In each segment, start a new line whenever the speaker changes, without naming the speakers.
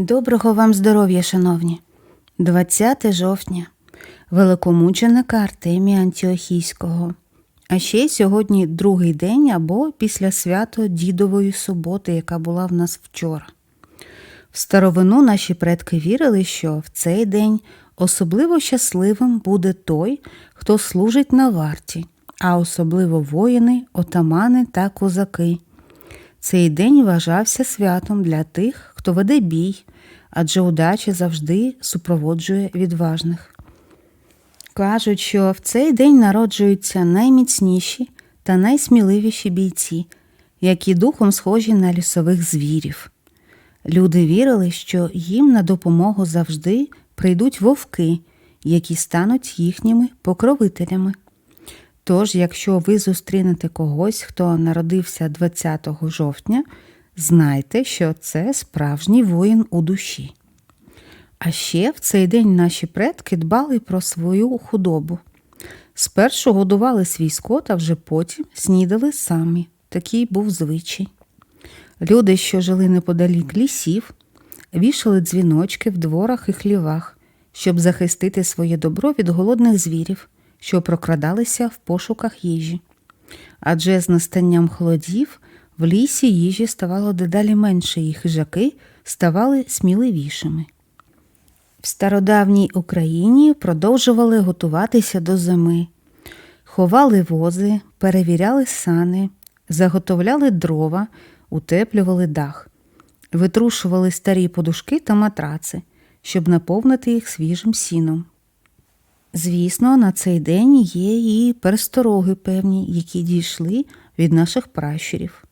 Доброго вам здоров'я, шановні. 20 жовтня. Великомученика Артемія Антіохійського. А ще сьогодні другий день або після свято Дідової суботи, яка була в нас вчора. В старовину наші предки вірили, що в цей день особливо щасливим буде той, хто служить на варті, а особливо воїни, отамани та козаки. Цей день вважався святом для тих, хто веде бій, адже удача завжди супроводжує відважних. Кажуть, що в цей день народжуються найміцніші та найсміливіші бійці, які духом схожі на лісових звірів. Люди вірили, що їм на допомогу завжди прийдуть вовки, які стануть їхніми покровителями. Тож, якщо ви зустрінете когось, хто народився 20 жовтня, знайте, що це справжній воїн у душі. А ще в цей день наші предки дбали про свою худобу. Спершу годували свій скот, а вже потім снідали самі. Такий був звичай. Люди, що жили неподалік лісів, вішали дзвіночки в дворах і хлівах, щоб захистити своє добро від голодних звірів, що прокрадалися в пошуках їжі. Адже з настанням холодів в лісі їжі ставало дедалі менше, і хижаки ставали сміливішими. В стародавній Україні продовжували готуватися до зими, ховали вози, перевіряли сани, заготовляли дрова, утеплювали дах, витрушували старі подушки та матраци, щоб наповнити їх свіжим сіном. Звісно, на цей день є і перестороги певні, які дійшли від наших пращурів.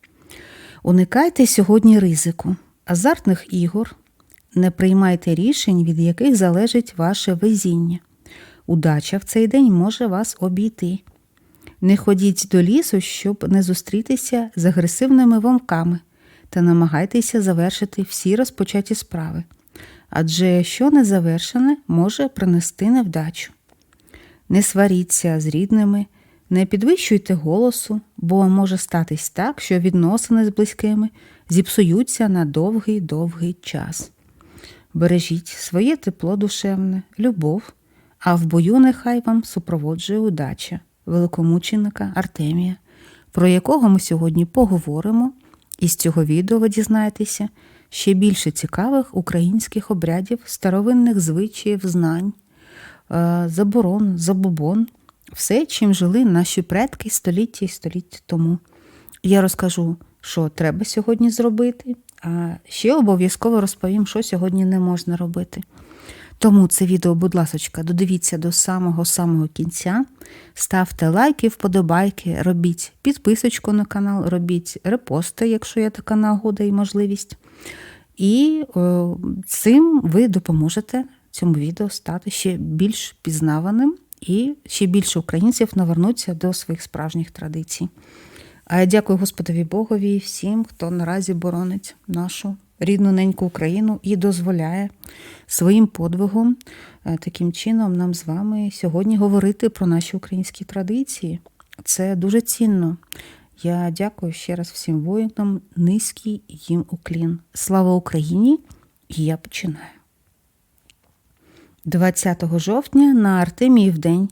Уникайте сьогодні ризику, азартних ігор, не приймайте рішень, від яких залежить ваше везіння. Удача в цей день може вас обійти. Не ходіть до лісу, щоб не зустрітися з агресивними вовками та намагайтеся завершити всі розпочаті справи. Адже що не завершене, може принести невдачу. Не сваріться з рідними, не підвищуйте голосу, бо може статись так, що відносини з близькими зіпсуються на довгий довгий час. Бережіть своє тепло душевне, любов, а в бою нехай вам супроводжує удача великомученика Артемія, про якого ми сьогодні поговоримо, і з цього відео ви дізнаєтеся ще більше цікавих українських обрядів, старовинних звичаїв, знань, е, заборон, забобон, все, чим жили наші предки століття і століття тому. Я розкажу, що треба сьогодні зробити, а ще обов'язково розповім, що сьогодні не можна робити. Тому це відео, будь ласка, додивіться до самого-самого кінця. Ставте лайки, вподобайки, робіть підписочку на канал, робіть репости, якщо є така нагода і можливість. І о, цим ви допоможете цьому відео стати ще більш пізнаваним і ще більше українців навернуться до своїх справжніх традицій. А я дякую Господові Богові і всім, хто наразі боронить нашу рідну неньку Україну і дозволяє своїм подвигом е, таким чином нам з вами сьогодні говорити про наші українські традиції. Це дуже цінно. Я дякую ще раз всім воїнам, низький їм уклін. Слава Україні! І я починаю. 20 жовтня на Артеміїв день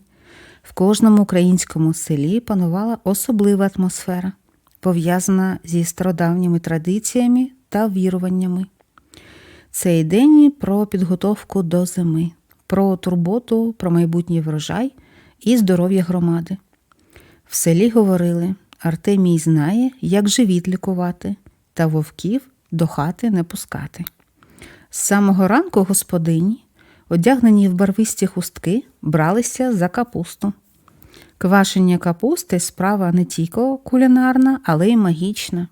в кожному українському селі панувала особлива атмосфера, пов'язана зі стародавніми традиціями та віруваннями. Цей день про підготовку до зими, про турботу, про майбутній врожай і здоров'я громади. В селі говорили Артемій знає, як живіт лікувати, та вовків до хати не пускати. З самого ранку господині, одягнені в барвисті хустки, бралися за капусту. Квашення капусти справа не тільки кулінарна, але й магічна.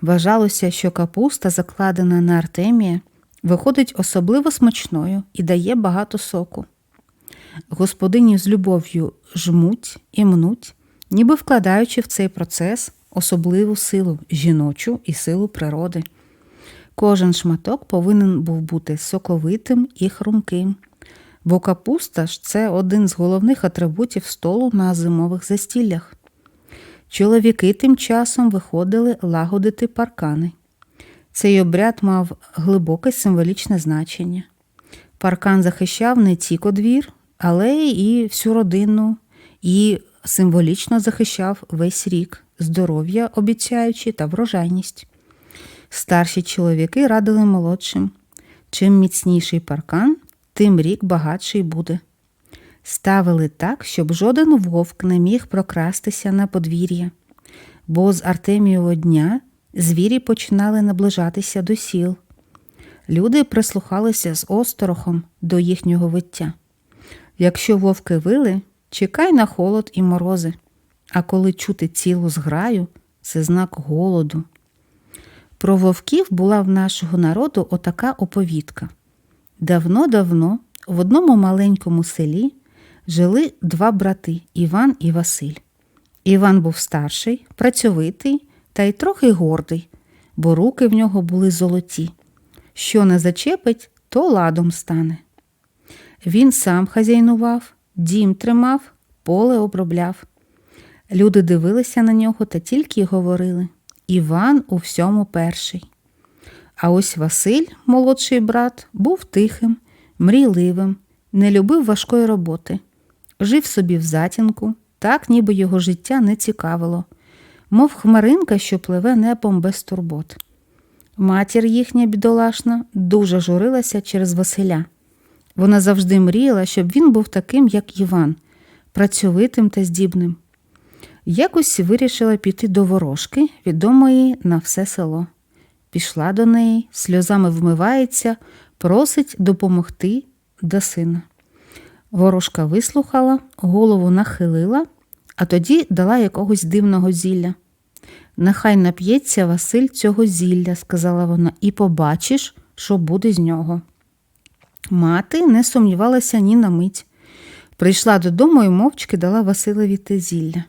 Вважалося, що капуста, закладена на Артемія, виходить особливо смачною і дає багато соку. Господині з любов'ю жмуть і мнуть, ніби вкладаючи в цей процес особливу силу жіночу і силу природи. Кожен шматок повинен був бути соковитим і хрумким, бо капуста ж це один з головних атрибутів столу на зимових застіллях. Чоловіки тим часом виходили лагодити паркани. Цей обряд мав глибоке символічне значення. Паркан захищав не тільки двір, але і всю родину, і символічно захищав весь рік, здоров'я обіцяючи та врожайність. Старші чоловіки радили молодшим. Чим міцніший паркан, тим рік багатший буде. Ставили так, щоб жоден вовк не міг прокрастися на подвір'я, бо з Артемієвого дня звірі починали наближатися до сіл. Люди прислухалися з осторохом до їхнього виття. Якщо вовки вили, чекай на холод і морози, а коли чути цілу зграю, це знак голоду. Про вовків була в нашого народу отака оповідка. Давно-давно в одному маленькому селі жили два брати Іван і Василь. Іван був старший, працьовитий та й трохи гордий, бо руки в нього були золоті. Що не зачепить, то ладом стане. Він сам хазяйнував, дім тримав, поле обробляв. Люди дивилися на нього та тільки й говорили Іван у всьому перший. А ось Василь, молодший брат, був тихим, мрійливим, не любив важкої роботи, жив собі в затінку, так ніби його життя не цікавило, мов хмаринка, що пливе небом без турбот. Матір їхня бідолашна дуже журилася через Василя. Вона завжди мріяла, щоб він був таким, як Іван, працьовитим та здібним. Якось вирішила піти до ворожки, відомої на все село. Пішла до неї, сльозами вмивається, просить допомогти до сина. Ворожка вислухала, голову нахилила, а тоді дала якогось дивного зілля. Нехай нап'ється Василь цього зілля, сказала вона, і побачиш, що буде з нього. Мати не сумнівалася ні на мить. Прийшла додому і мовчки дала Василеві те зілля.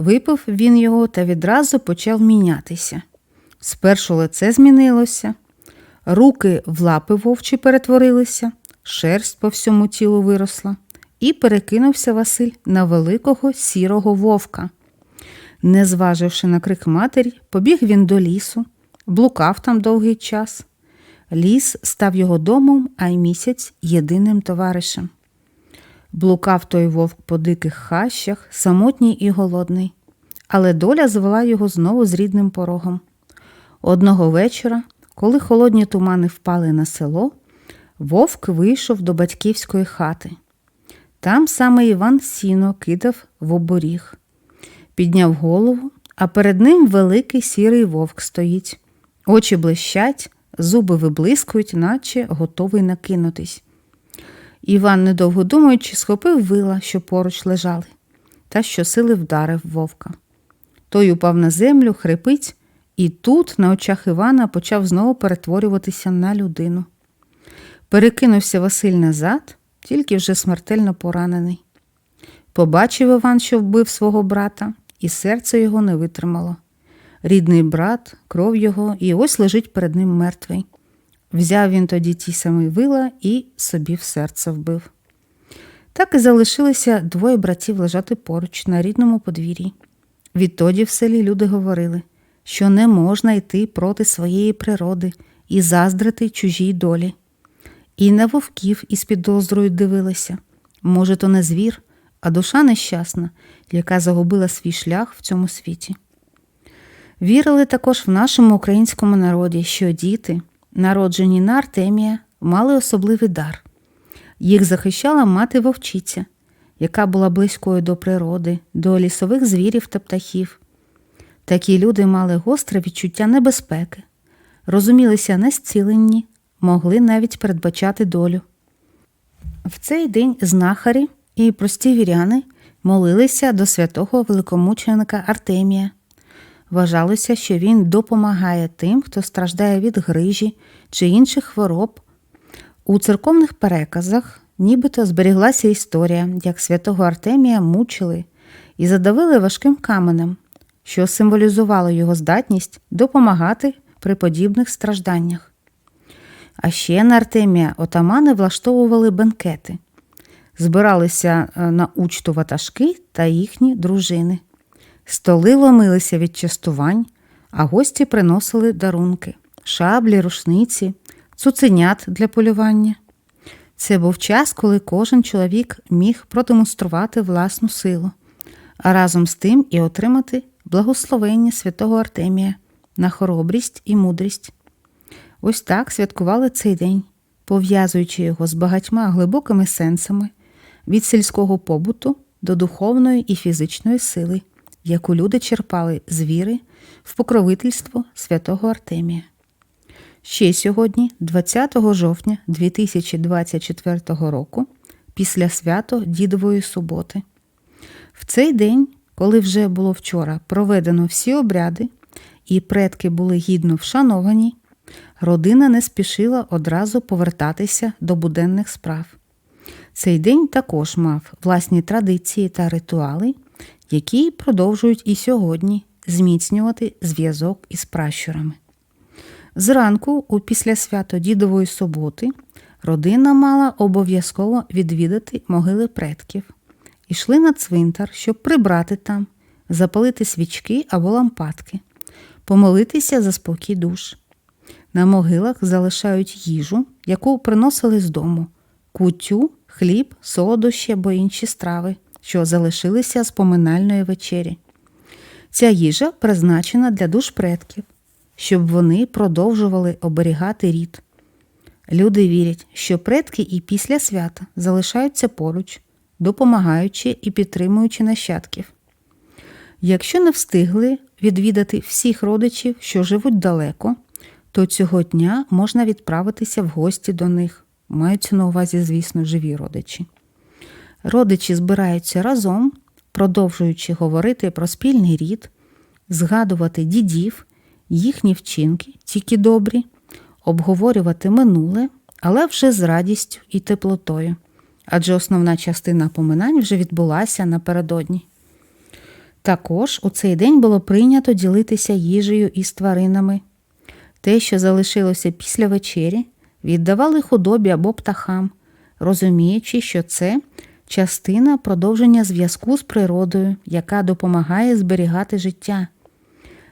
Випив він його та відразу почав мінятися. Спершу лице змінилося, руки в лапи вовчі перетворилися, шерсть по всьому тілу виросла, і перекинувся Василь на великого сірого вовка. Не зваживши на крик матері, побіг він до лісу, блукав там довгий час. Ліс став його домом, а й місяць єдиним товаришем. Блукав той вовк по диких хащах, самотній і голодний, але доля звела його знову з рідним порогом. Одного вечора, коли холодні тумани впали на село, вовк вийшов до батьківської хати. Там саме Іван сіно кидав в оборіг. Підняв голову, а перед ним великий сірий вовк стоїть. Очі блищать, зуби виблискують, наче готовий накинутись. Іван, недовго думаючи, схопив вила, що поруч лежали, та щосили вдарив вовка. Той упав на землю, хрипить, і тут, на очах Івана, почав знову перетворюватися на людину. Перекинувся Василь назад, тільки вже смертельно поранений. Побачив Іван, що вбив свого брата, і серце його не витримало. Рідний брат, кров його, і ось лежить перед ним мертвий. Взяв він тоді ті самі вила і собі в серце вбив. Так і залишилися двоє братів лежати поруч на рідному подвір'ї. Відтоді в селі люди говорили, що не можна йти проти своєї природи і заздрити чужій долі. І на вовків із підозрою дивилися може, то не звір, а душа нещасна, яка загубила свій шлях в цьому світі. Вірили також в нашому українському народі, що діти, народжені на Артемія, мали особливий дар. Їх захищала мати вовчиця, яка була близькою до природи, до лісових звірів та птахів. Такі люди мали гостре відчуття небезпеки, розумілися незціленні, могли навіть передбачати долю. В цей день знахарі і прості віряни молилися до святого великомученика Артемія. Вважалося, що він допомагає тим, хто страждає від грижі чи інших хвороб. У церковних переказах нібито зберіглася історія, як святого Артемія мучили і задавили важким каменем, що символізувало його здатність допомагати при подібних стражданнях. А ще на Артемія отамани влаштовували бенкети, збиралися е, на учту ватажки та їхні дружини. Столи ломилися від частувань, а гості приносили дарунки шаблі, рушниці, цуценят для полювання. Це був час, коли кожен чоловік міг продемонструвати власну силу, а разом з тим і отримати благословення святого Артемія на хоробрість і мудрість. Ось так святкували цей день, пов'язуючи його з багатьма глибокими сенсами від сільського побуту до духовної і фізичної сили, яку люди черпали з віри в покровительство святого Артемія. Ще сьогодні, 20 жовтня 2024 року, після свято Дідової суботи. В цей день, коли вже було вчора проведено всі обряди, і предки були гідно вшановані, родина не спішила одразу повертатися до буденних справ. Цей день також мав власні традиції та ритуали, які продовжують і сьогодні зміцнювати зв'язок із пращурами. Зранку, у післясвято Дідової суботи, родина мала обов'язково відвідати могили предків. Ішли на цвинтар, щоб прибрати там, запалити свічки або лампадки, помолитися за спокій душ. На могилах залишають їжу, яку приносили з дому, кутю, хліб, солодощі або інші страви, що залишилися з поминальної вечері. Ця їжа призначена для душ предків, щоб вони продовжували оберігати рід. Люди вірять, що предки і після свята залишаються поруч, допомагаючи і підтримуючи нащадків. Якщо не встигли відвідати всіх родичів, що живуть далеко, то цього дня можна відправитися в гості до них. Маються на увазі, звісно, живі родичі. Родичі збираються разом, продовжуючи говорити про спільний рід, згадувати дідів, їхні вчинки, тільки добрі, обговорювати минуле, але вже з радістю і теплотою, адже основна частина поминань вже відбулася напередодні. Також у цей день було прийнято ділитися їжею із тваринами. Те, що залишилося після вечері, віддавали худобі або птахам, розуміючи, що це частина продовження зв'язку з природою, яка допомагає зберігати життя.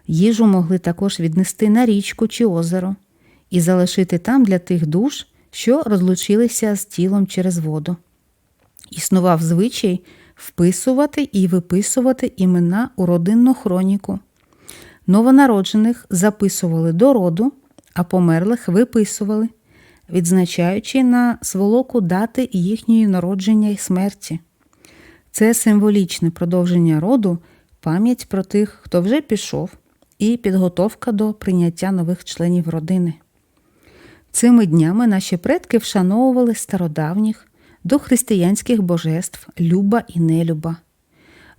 Їжу могли також віднести на річку чи озеро і залишити там для тих душ, що розлучилися з тілом через воду. Існував звичай вписувати і виписувати імена у родинну хроніку. Новонароджених записували до роду, а померлих виписували, відзначаючи на сволоку дати їхньої народження і смерті. Це символічне продовження роду, пам'ять про тих, хто вже пішов, і підготовка до прийняття нових членів родини. Цими днями наші предки вшановували стародавніх дохристиянських божеств Люба і Нелюба.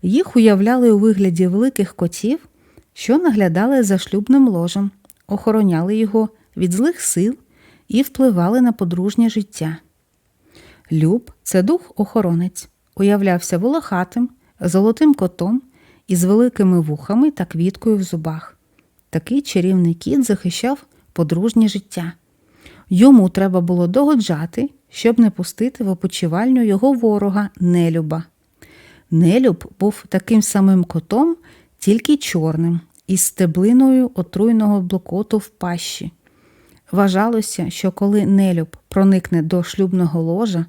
Їх уявляли у вигляді великих котів, що наглядали за шлюбним ложем, охороняли його від злих сил і впливали на подружнє життя. Люб це дух-охоронець, уявлявся волохатим, золотим котом із великими вухами та квіткою в зубах. Такий чарівний кіт захищав подружнє життя. Йому треба було догоджати, щоб не пустити в опочивальню його ворога нелюба. Нелюб був таким самим котом, тільки чорним, із стеблиною отруйного блокоту в пащі. Вважалося, що коли нелюб проникне до шлюбного ложа,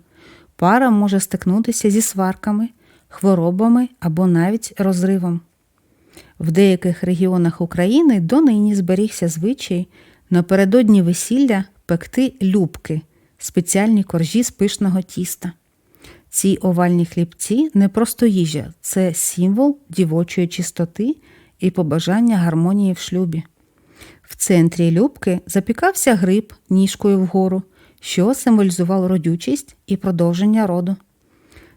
пара може стикнутися зі сварками, хворобами або навіть розривом. В деяких регіонах України донині зберігся звичай напередодні весілля пекти любки, спеціальні коржі з пишного тіста. Ці овальні хлібці не просто їжа, це символ дівочої чистоти і побажання гармонії в шлюбі. В центрі любки запікався гриб ніжкою вгору, що символізував родючість і продовження роду.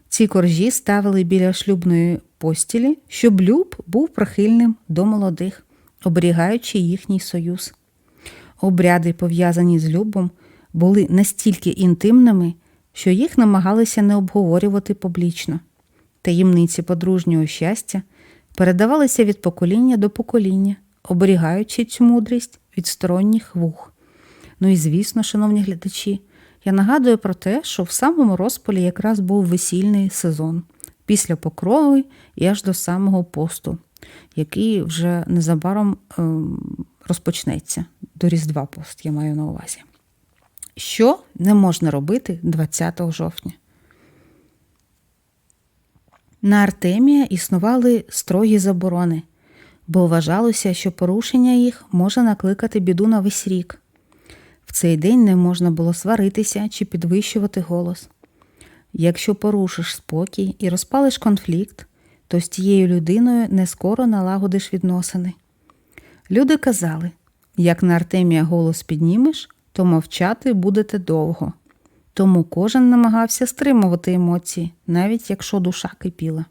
Ці коржі ставили біля шлюбної постілі, щоб люб був прихильним до молодих, оберігаючи їхній союз. Обряди, пов'язані з любом, були настільки інтимними, що їх намагалися не обговорювати публічно. Таємниці подружнього щастя передавалися від покоління до покоління, оберігаючи цю мудрість від сторонніх вух. Ну і звісно, шановні глядачі, я нагадую про те, що в самому розпалі якраз був весільний сезон після покрови і аж до самого посту, який вже незабаром ем, розпочнеться. До Різдва пост, я маю на увазі. Що не можна робити 20 жовтня? На Артемія існували строгі заборони, бо вважалося, що порушення їх може накликати біду на весь рік. В цей день не можна було сваритися чи підвищувати голос. Якщо порушиш спокій і розпалиш конфлікт, то з тією людиною не скоро налагодиш відносини. Люди казали як на Артемія голос піднімеш, то мовчати будете довго. Тому кожен намагався стримувати емоції, навіть якщо душа кипіла.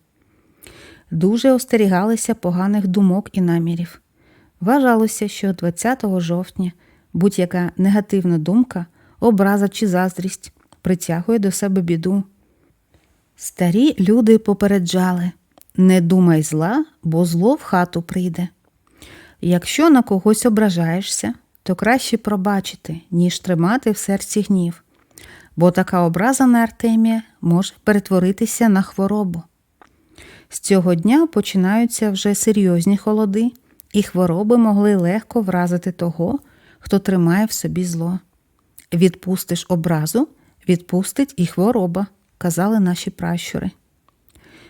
Дуже остерігалися поганих думок і намірів. Вважалося, що 20 жовтня будь-яка негативна думка, образа чи заздрість притягує до себе біду. Старі люди попереджали не думай зла, бо зло в хату прийде. Якщо на когось ображаєшся, то краще пробачити, ніж тримати в серці гнів, бо така образа на Артемія може перетворитися на хворобу. З цього дня починаються вже серйозні холоди, і хвороби могли легко вразити того, хто тримає в собі зло. Відпустиш образу, відпустить і хвороба, казали наші пращури.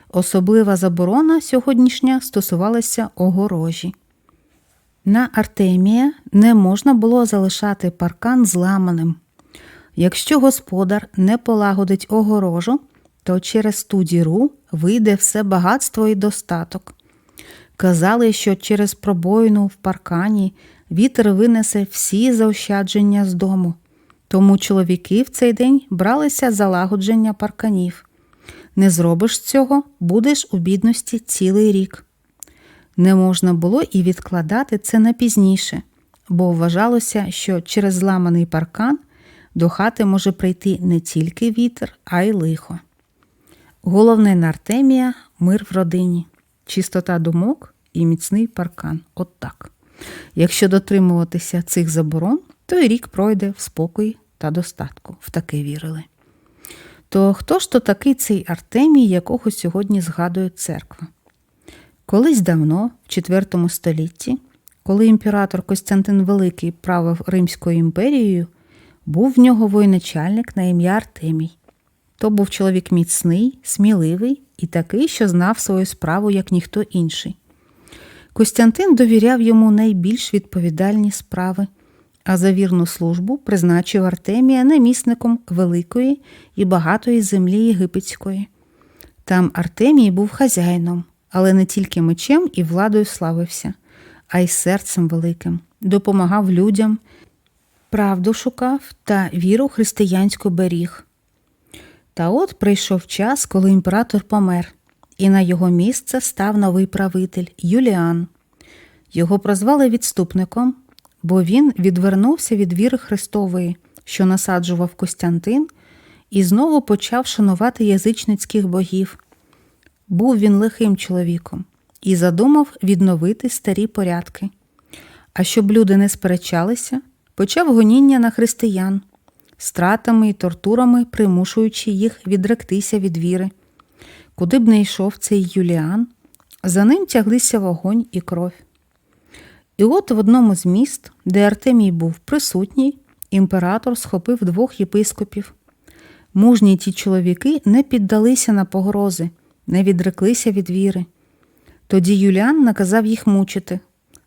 Особлива заборона сьогоднішня стосувалася огорожі. На Артемія не можна було залишати паркан зламаним. Якщо господар не полагодить огорожу, то через ту діру вийде все багатство і достаток. Казали, що через пробоїну в паркані вітер винесе всі заощадження з дому, тому чоловіки в цей день бралися за лагодження парканів. Не зробиш цього, будеш у бідності цілий рік. Не можна було і відкладати це на пізніше, бо вважалося, що через зламаний паркан до хати може прийти не тільки вітер, а й лихо. Головне на Артемія мир в родині, чистота думок і міцний паркан. От так. Якщо дотримуватися цих заборон, то й рік пройде в спокій та достатку, в таке вірили. То хто ж то такий цей Артемій, якого сьогодні згадує церква? Колись давно, в IV столітті, коли імператор Костянтин Великий правив Римською імперією, був в нього воєначальник на ім'я Артемій. То був чоловік міцний, сміливий і такий, що знав свою справу, як ніхто інший. Костянтин довіряв йому найбільш відповідальні справи, а за вірну службу призначив Артемія намісником великої і багатої землі єгипетської. Там Артемій був хазяїном, але не тільки мечем і владою славився, а й серцем великим, допомагав людям, правду шукав та віру християнську беріг. Та от прийшов час, коли імператор помер, і на його місце став новий правитель Юліан. Його прозвали відступником, бо він відвернувся від віри Христової, що насаджував Костянтин, і знову почав шанувати язичницьких богів. Був він лихим чоловіком і задумав відновити старі порядки. А щоб люди не сперечалися, почав гоніння на християн, стратами і тортурами примушуючи їх відректися від віри. Куди б не йшов цей Юліан, за ним тяглися вогонь і кров. І от в одному з міст, де Артемій був присутній, імператор схопив двох єпископів. Мужні ті чоловіки не піддалися на погрози, не відреклися від віри. Тоді Юліан наказав їх мучити,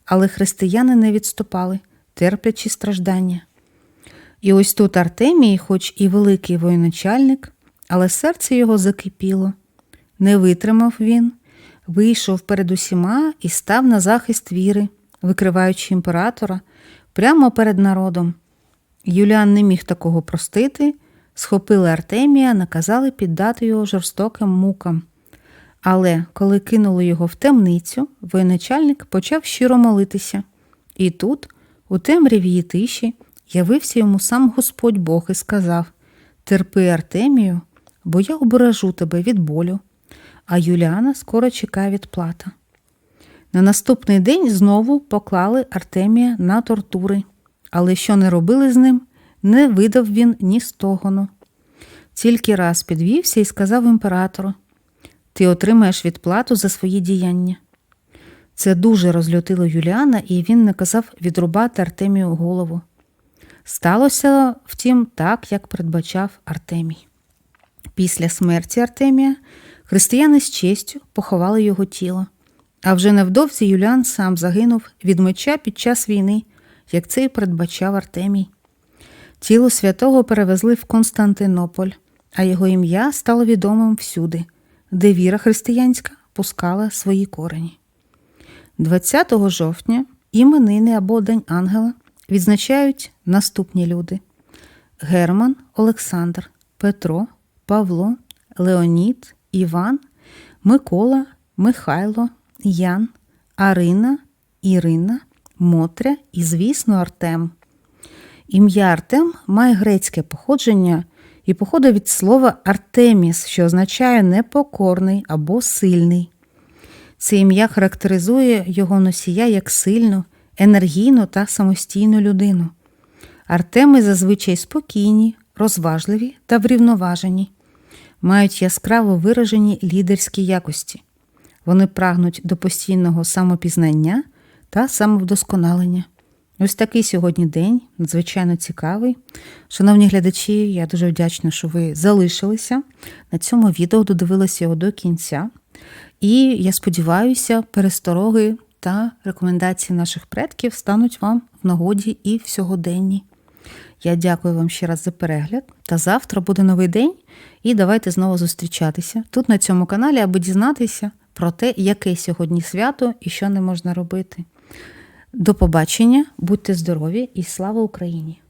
але християни не відступали, терплячи страждання. І ось тут Артемій, хоч і великий воєначальник, але серце його закипіло. Не витримав він, вийшов перед усіма і став на захист віри, викриваючи імператора прямо перед народом. Юліан не міг такого простити, схопили Артемія, наказали піддати його жорстоким мукам. Але коли кинули його в темницю, воєначальник почав щиро молитися. І тут, у темряві її тиші, явився йому сам Господь Бог і сказав Терпи, Артемію, бо я обережу тебе від болю, а Юліана скоро чекає відплата. На наступний день знову поклали Артемія на тортури, але що не робили з ним, не видав він ні стогону. Тільки раз підвівся і сказав імператору Ти отримаєш відплату за свої діяння. Це дуже розлютило Юліана, і він наказав відрубати Артемію голову. Сталося, втім, так, як передбачав Артемій. Після смерті Артемія християни з честю поховали його тіло. А вже невдовзі Юліан сам загинув від меча під час війни, як це і передбачав Артемій. Тіло святого перевезли в Константинополь, а його ім'я стало відомим всюди, де віра християнська пускала свої корені. 20 жовтня іменини або День Ангела відзначають наступні люди: Герман, Олександр, Петро, Павло, Леонід, Іван, Микола, Михайло, Ян, Арина, Ірина, Мотря і, звісно, Артем. Ім'я Артем має грецьке походження і походить від слова Артеміс, що означає непокорний або сильний. Це ім'я характеризує його носія як сильну, енергійну та самостійну людину. Артеми зазвичай спокійні, розважливі та врівноважені, мають яскраво виражені лідерські якості. Вони прагнуть до постійного самопізнання та самовдосконалення. Ось такий сьогодні день, надзвичайно цікавий. Шановні глядачі, я дуже вдячна, що ви залишилися на цьому відео, додивилися його до кінця. І я сподіваюся, перестороги та рекомендації наших предків стануть вам в нагоді і в сьогоденні. Я дякую вам ще раз за перегляд. Та завтра буде новий день, і давайте знову зустрічатися тут на цьому каналі, аби дізнатися про те, яке сьогодні свято і що не можна робити. До побачення, будьте здорові і слава Україні!